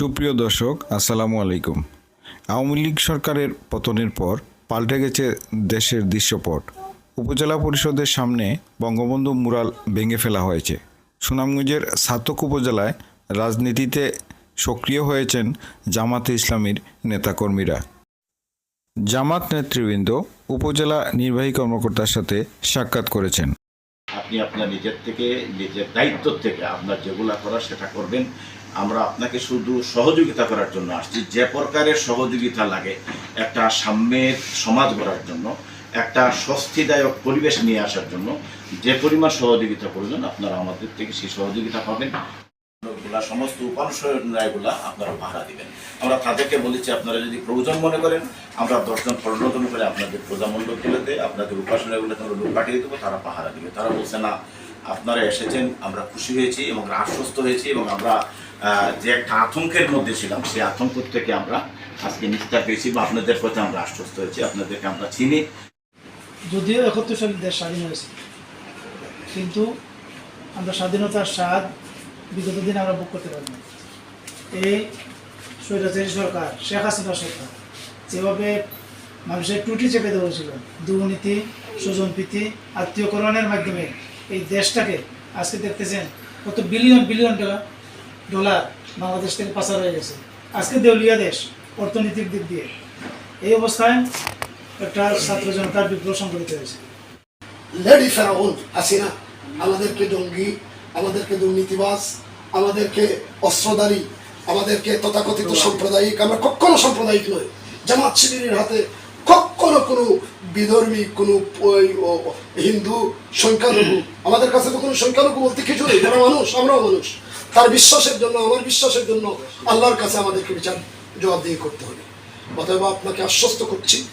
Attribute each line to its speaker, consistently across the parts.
Speaker 1: সুপ্রিয় দর্শক, আসসালামু আলাইকুম। আওয়ামী লীগ সরকারের পতনের পর পাল্টে গেছে দেশের দৃশ্যপট। উপজেলা পরিষদের সামনে বঙ্গবন্ধু মুরাল ভেঙে ফেলা হয়েছে। সুনামগঞ্জের সাতক উপজেলায় রাজনীতিতে সক্রিয় হয়েছেন জামাতে ইসলামীর নেতাকর্মীরা। জামাত নেতৃবৃন্দ উপজেলা নির্বাহী কর্মকর্তার সাথে সাক্ষাৎ করেছেন।
Speaker 2: আপনি আপনার নিজের থেকে, নিজের দায়িত্ব থেকে আপনার যেগুলা করার সেটা করবেন। আমরা আপনাকে শুধু সহযোগিতা করার জন্য আসছি। যে প্রকারের সহযোগিতা লাগে, একটা সাম্যের সমাজ গড়ার জন্য, একটা স্বস্তিদায়ক পরিবেশ নিয়ে আসার জন্য, যে পরিমাণ সহযোগিতা প্রয়োজন, আপনারা আমাদের থেকে সেই সহযোগিতা পাবেন। গুলা সমস্ত উপানুসরণগুলা আপনারা পাহারা দিবেন। আমরা তাদেরকে বলেছি, আপনারা যদি প্রয়োজন মনে করেন, আমরা দশজন জন করে আপনাদের প্রজামণ্ডলগুলোতে আপনাদের উপাসনাগুলোতে আমরা লোক পাঠিয়ে দেবো, তারা পাহারা দিবে। তারা বলছে, না, আপনারা এসেছেন, আমরা খুশি হয়েছি এবং আশ্বস্ত হয়েছি এবং আমরা যে একটা আতঙ্কের মধ্যে ছিলাম, সেই আতঙ্ক থেকে আমরা আজকে নিস্তার পেয়েছি বা আপনাদের প্রতি আমরা আশ্বস্ত হয়েছি, আপনাদেরকে আমরা চিনি।
Speaker 3: যদিও একাত্তর সালে দেশ স্বাধীন হয়েছে, কিন্তু আমরা স্বাধীনতার স্বাদ বিগত দিনে আমরা বুক করতে পারি এই স্বৈরাচারী সরকার, শেখ হাসিনা সরকার, যেভাবে মানুষের টুটি চেপে ধরেছিল, দুর্নীতি, স্বজনপ্রীতি, আত্মীয়করণের মাধ্যমে এই দেশটাকে, আজকে দেখতেছেন কত বিলিয়ন বিলিয়ন টাকা ডলার বাংলাদেশ থেকে পাচার হয়ে গেছে। আজকে দেউলিয়া দেশ, অর্থনৈতিক দিক দিয়ে। এই অবস্থায় একটা ছাত্র জনতার বিপ্লব সংঘটিত হয়েছে।
Speaker 4: লেডি ফেরাউন আমাদেরকে জঙ্গি আমাদেরকে দুর্নীতিবাস আমাদেরকে অস্ত্রধারী আমাদেরকে তথাকথিত সাম্প্রদায়িক আমরা কখনো সাম্প্রদায়িক নয় জামাত শিবিরের হাতে কখনো কোনো বিধর্মী কোনো ও- হিন্দু সংখ্যালঘু আমাদের কাছে তো কোনো সংখ্যালঘু বলতে কিছু নেই তারা মানুষ আমরাও মানুষ। তার বিশ্বাসের জন্য আমার বিশ্বাসের জন্য আল্লাহর কাছে আমাদেরকে বিচার জবাবদিহি করতে হবে। অতএব আপনাকে আশ্বস্ত করছি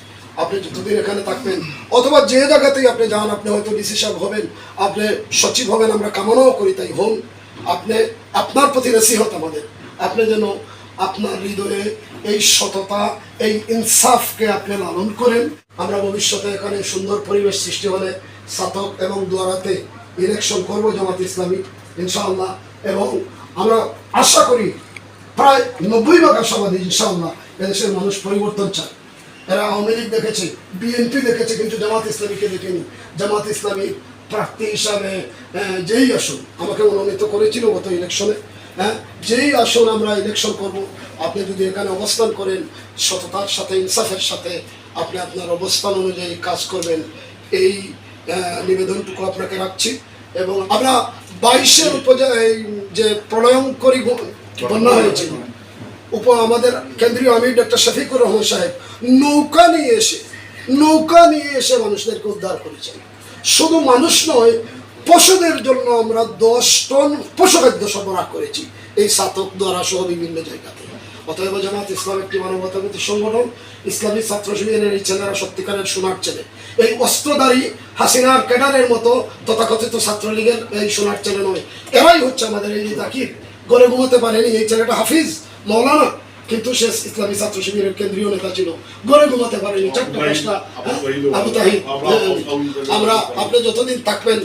Speaker 4: আপনি যতদিন এখানে থাকবেন, অথবা যে জায়গাতেই আপনি যান, আপনি হয়তো ডিসি সাহেব হবেন, আপনি সচিব হবেন, আমরা কামনাও করি তাই হন আপনি, আপনার প্রতি নসিহত আমাদের। আপনি যেন আপনার হৃদয়ে এই সততা, এই ইনসাফকে আপনি লালন করেন। আমরা ভবিষ্যতে এখানে সুন্দর পরিবেশ সৃষ্টি হলে সাতক এবং দুয়ারাতে ইলেকশন করব জামাত ইসলামী, ইনশাআল্লাহ। এবং আমরা আশা করি প্রায় নব্বই ভাগ আশাবাদী, ইনশাআল্লাহ, এদেশের মানুষ পরিবর্তন চায়। এরা আওয়ামী লীগ দেখেছে বিএনপি দেখেছে, কিন্তু জামাত ইসলামীকে দেখেনি। জামাত ইসলামী প্রার্থী হিসাবে যেই আসন আমাকে মনোনীত করেছিল গত ইলেকশনে হ্যাঁ যেই আসন আমরা ইলেকশন করব, আপনি যদি এখানে অবস্থান করেন, সততার সাথে, ইনসাফের সাথে আপনি আপনার অবস্থান অনুযায়ী কাজ করবেন, এই নিবেদনটুকু আপনাকে রাখছি। এবং আমরা বাইশের উপজেলা এই যে প্রলয়ঙ্করী বন্যা হয়েছিল উপ আমাদের কেন্দ্রীয় আমির ডক্টর শফিকুর রহমান সাহেব নৌকা নিয়ে এসে, নৌকা নিয়ে এসে মানুষদেরকে উদ্ধার করেছেন। শুধু মানুষ নয়, পশুদের জন্য আমরা দশ টন পশুখাদ্য সরবরাহ করেছি এই সাতক দ্বারা সহ বিভিন্ন জায়গাতে। অতএব জামাত ইসলাম একটি মানবতাবাদী সংগঠন, ইসলামী ছাত্র শিবিরের এই ছেলেরা সত্যিকারের সোনার ছেলে। এই অস্ত্রধারী হাসিনার ক্যাডারের মতো তথাকথিত ছাত্রলীগের এই সোনার ছেলে নয়। এরাই হচ্ছে আমাদের এই জাকির গড়ে ঘুমাতে পারেনি এই ছেলেটা হাফিজ। মৌলানা কিন্তু সে ইসলামী ছাত্র শিবিরের কেন্দ্রীয় নেতা ছিল। গড়ে ঘুমাতে পারেনি চারটা পাঁচটা হ্যাঁ, আবু তাহিদ। হ্যাঁ, আমরা আপনি যতদিন থাকবেন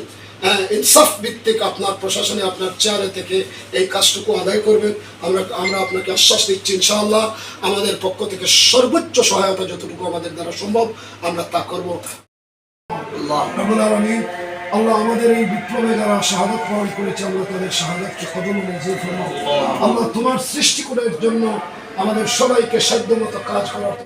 Speaker 4: হ্যাঁ, ইনসাফ ভিত্তিক আপনার প্রশাসনে আপনার চেয়ারে থেকে এই কাজটুকু আদায় করবেন। আমরা আমরা আপনাকে আশ্বাস দিচ্ছি ইনশাআল্লাহ আমাদের পক্ষ থেকে সর্বোচ্চ সহায়তা যতটুকু আমাদের দ্বারা সম্ভব আমরা তা করব। আল্লাহ। রব্বুল আলামিন আল্লাহ আমাদের এই বিপ্লবে যারা শাহাদত পালন করেছে, আল্লাহ তাদের শাহাদতকে কদম মঞ্জুর ফরমাও আল্লাহ তোমার সৃষ্টি করার জন্য আমাদের সবাইকে সাধ্য মতো কাজ করার